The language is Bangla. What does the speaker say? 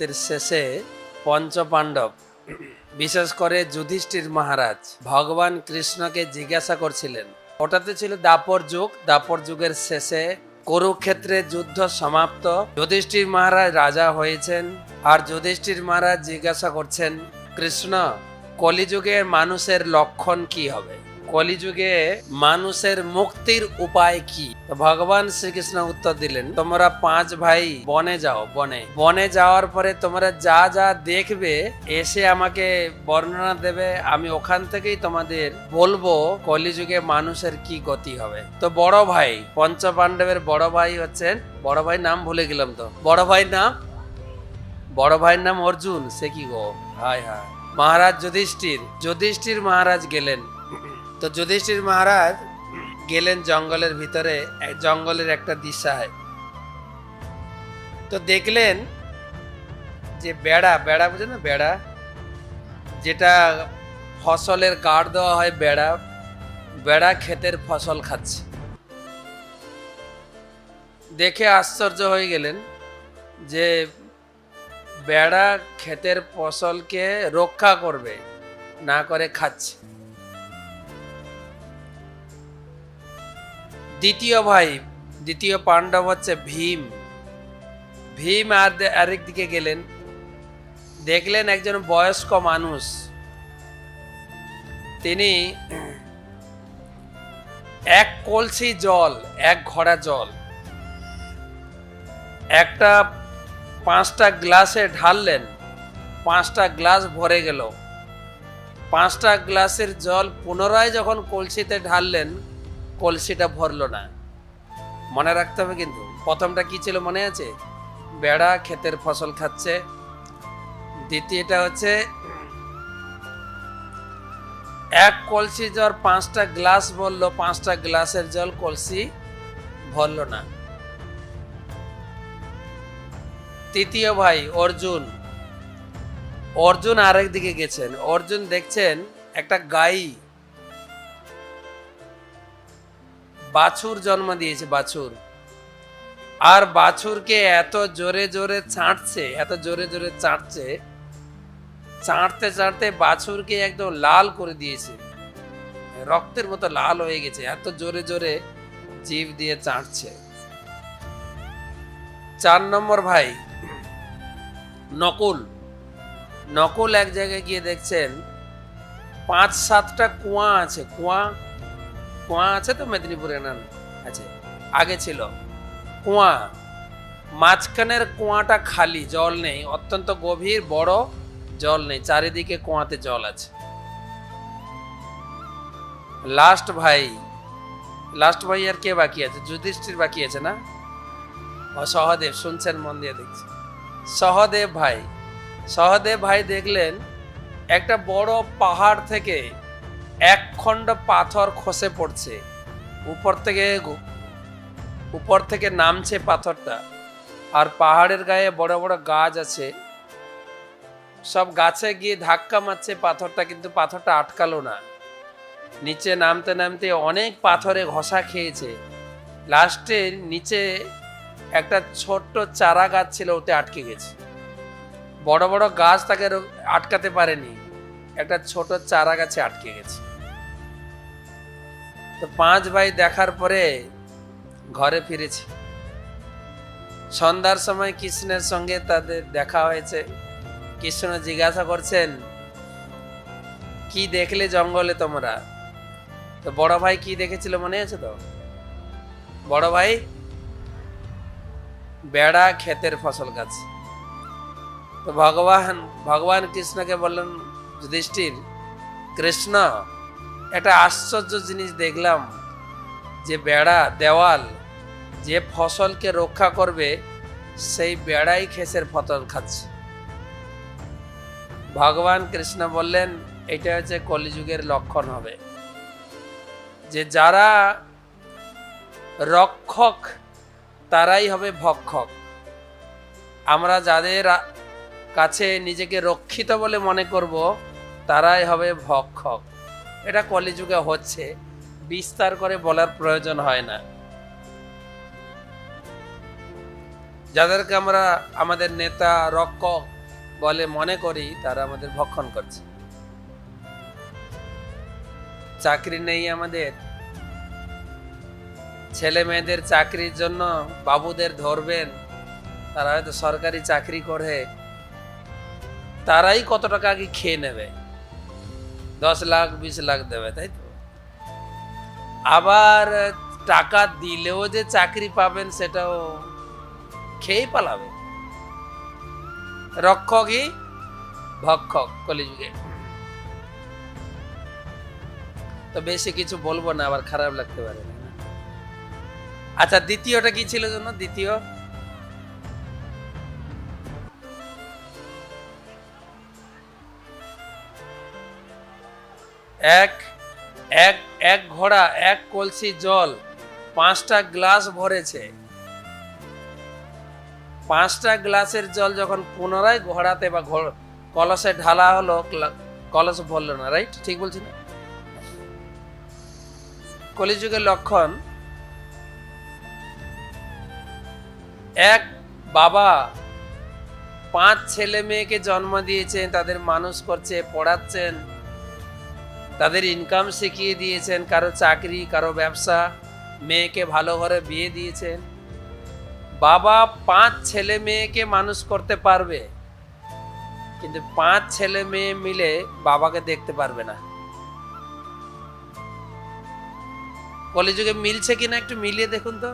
এর শেষে পঞ্চপাণ্ডব, বিশেষ করে যুধিষ্ঠির মহারাজ, ভগবান কৃষ্ণকে জিজ্ঞাসা করছিলেন। ওটাতে ছিল দাপর যুগ। দাপর যুগের শেষে কুরুক্ষেত্রে যুদ্ধ সমাপ্ত। যুধিষ্ঠির মহারাজ রাজা হয়েছেন আর যুধিষ্ঠির মহারাজ জিজ্ঞাসা করছেন, কৃষ্ণ, কলিযুগের মানুষের লক্ষণ কি হবে? কলিযুগে মানুষের মুক্তির উপায় কি? ভগবান শ্রীকৃষ্ণ উত্তর দিলেন, তোমরা পাঁচ ভাই, বনে যাও, বনে। বনে যাওয়ার পরে তোমরা যা যা দেখবে, এসে আমাকে বর্ণনা দেবে। আমি ওখান থেকেই তোমাদের বলব কলিযুগে মানুষের কি গতি হবে। তো বড় ভাই, পঞ্চপাণ্ডবের বড় ভাই হচ্ছেন, বড় ভাই নাম ভুলে গেলাম তো। বড় ভাই নাম? বড় ভাইয়ের নাম অর্জুন। সে কি গো? হায় হায়। মহারাজ যুধিষ্ঠির। যুধিষ্ঠির মহারাজ গেলেন। তো যুধিষ্ঠির মহারাজ গেলেন জঙ্গলের ভিতরে জঙ্গলের একটা দিশায়। তো দেখলেন যে বেড়া বেড়া বুঝে না বেড়া? যেটা ফসলের গাড় দেওয়া হয় বেড়া বেড়া ক্ষেতের ফসল খাচ্ছে। দেখে আশ্চর্য হয়ে গেলেন যে বেড়া ক্ষেতের ফসলকে রক্ষা করবে, না করে খাচ্ছে। দ্বিতীয় ভাই, দ্বিতীয় পাণ্ডব হচ্ছে ভীম। ভীম আর আরেক দিকে গেলেন। দেখলেন একজন বয়স্ক মানুষ। তিনি এক কলসি জল, এক ঘড়া জল, একটা পাঁচটা গ্লাসে ঢাললেন। পাঁচটা গ্লাস ভরে গেল। পাঁচটা গ্লাসের জল পুনরায় যখন কলসিতে ঢাললেন কলসিটা ভরলো না। মনে রাখতে হবে কিন্তু, প্রথমটা কি ছিল মনে আছে? বেড়া ক্ষেতের ফসল খাচ্ছে। দ্বিতীয়টা হচ্ছে, এক কলসি জল পাঁচটা গ্লাস বলল পাঁচটা গ্লাসের জল কলসি ভরলো না। তৃতীয় ভাই, অর্জুন। অর্জুন আরেক দিকে গেছেন। অর্জুন দেখছেন একটা গাই বাছুর জন্ম দিয়েছে, বাছুর। আর বাছুরকে এত জোরে জোরে চাটছে, এত জোরে জোরে চাটছে, চাটতে চাটতে বাছুরকে একদম লাল করে দিয়েছে। রক্তের মতো লাল হয়ে গেছে, এত জোরে জোরে জীব দিয়ে চাটছে। চার নম্বর ভাই, নকুল। নকুল এক জায়গায় গিয়ে দেখছেন, পাঁচ সাতটা কুয়া আছে, কুয়া কুয়া আছে তো মেদিনীপুরে না? আছে আগে ছিল। কুয়া, মাঝখানের কুয়াটা খালি, জল নেই। অত্যন্ত গভীর, বড় জল নেই। চারিদিকে কুয়াতে জল আছে। লাস্ট ভাই লাস্ট ভাই আর কে বাকি আছে? যুধিষ্ঠির বাকি আছে না? ও সহদেব, শুনছেন, মন দিয়ে দেখছি। সহদেব ভাই সহদেব ভাই দেখলেন একটা বড় পাহাড় থেকে এক খণ্ড পাথর খসে পড়ছে। উপর থেকে উপর থেকে নামছে পাথরটা। আর পাহাড়ের গায়ে বড় বড় গাছ আছে। সব গাছে গিয়ে ধাক্কা মারছে পাথরটা, কিন্তু পাথরটা আটকালো না। নিচে নামতে নামতে অনেক পাথরে ঘষা খেয়েছে। লাস্টে নিচে একটা ছোট্ট চারা গাছ ছিল, ওতে আটকে গেছে। বড় বড় গাছ তাকে আটকাতে পারেনি। একটা ছোট চারা গাছে আটকে গেছে। তো পাঁচ ভাই দেখার পরে ঘরে ফিরেছে। সন্ধ্যার সময় কৃষ্ণের সঙ্গে তাদের দেখা হয়েছে। কৃষ্ণ জিজ্ঞাসা করছেন, কি দেখলে জঙ্গলে তোমরা? তো বড় ভাই কি দেখেছিল মনে আছে তো? বড় ভাই, বেড়া ক্ষেতের ফসল গাছ। তো ভগবান ভগবান কৃষ্ণকে বললেন, যুধিষ্ঠির, কৃষ্ণ একটা আশ্চর্য জিনিস দেখলাম, যে বেড়া, দেওয়াল, যে ফসলকে রক্ষা করবে, সেই বেড়াই খেসের ফসল খাচ্ছে। ভগবান কৃষ্ণ বললেন, এটা হচ্ছে কলিযুগের লক্ষণ হবে। যে যারা রক্ষক, তারাই হবে ভক্ষক। আমরা যাদের কাছে নিজেকে রক্ষিত বলে মনে করব, তারাই হবে ভক্ষক। এটা কলিযুগে হচ্ছে, বিস্তার করে বলার প্রয়োজন হয় না। যাদেরকে আমরা, আমাদের নেতা, রক্ষক বলে মনে করি, তারা আমাদের ভক্ষণ করছে। চাকরি নেই আমাদের। ছেলে মেয়েদের চাকরির জন্য বাবুদের ধরবেন, তারা হয়তো সরকারি চাকরি করে, তারাই কত টাকা আগে খেয়ে নেবে। দশ লাখ, বিশ লাখ দেবে, তাই তো? আবার টাকা দিলেও যে চাকরি পাবেন সেটাও খেয়েই পালাবে। রক্ষকই ভক্ষক, কলিযুগে। তো বেশি কিছু বলব না, আবার খারাপ লাগতে পারে আচ্ছা দ্বিতীয়টা কি ছিল জন্য দ্বিতীয়? এক এক এক ঘোড়া, এক কলসি জল, পাঁচটা গ্লাস ভরেছে। পাঁচটা গ্লাসের জল যখন পুনরায় ঘোড়াতে বা কলসে ঢালা হলো কলস ভরলো না রাইট ঠিক বলছি না? কলিযুগের লক্ষণ, এক বাবা, পাঁচ ছেলে মেয়েকে জন্ম দিয়েছেন, তাদের মানুষ করছে, পড়াচ্ছেন তাদের ইনকাম শিখিয়ে দিয়েছেন, কারও চাকরি, কারও ব্যবসা। মেয়েকে ভালো ঘরে বিয়ে দিয়েছেন। বাবা পাঁচ ছেলে মেয়েকে মানুষ করতে পারবে, কিন্তু পাঁচ ছেলে মেয়ে মিলে বাবাকে দেখতে পারবে না। কলিযুগে মিলছে কিনা একটু মিলিয়ে দেখুন তো।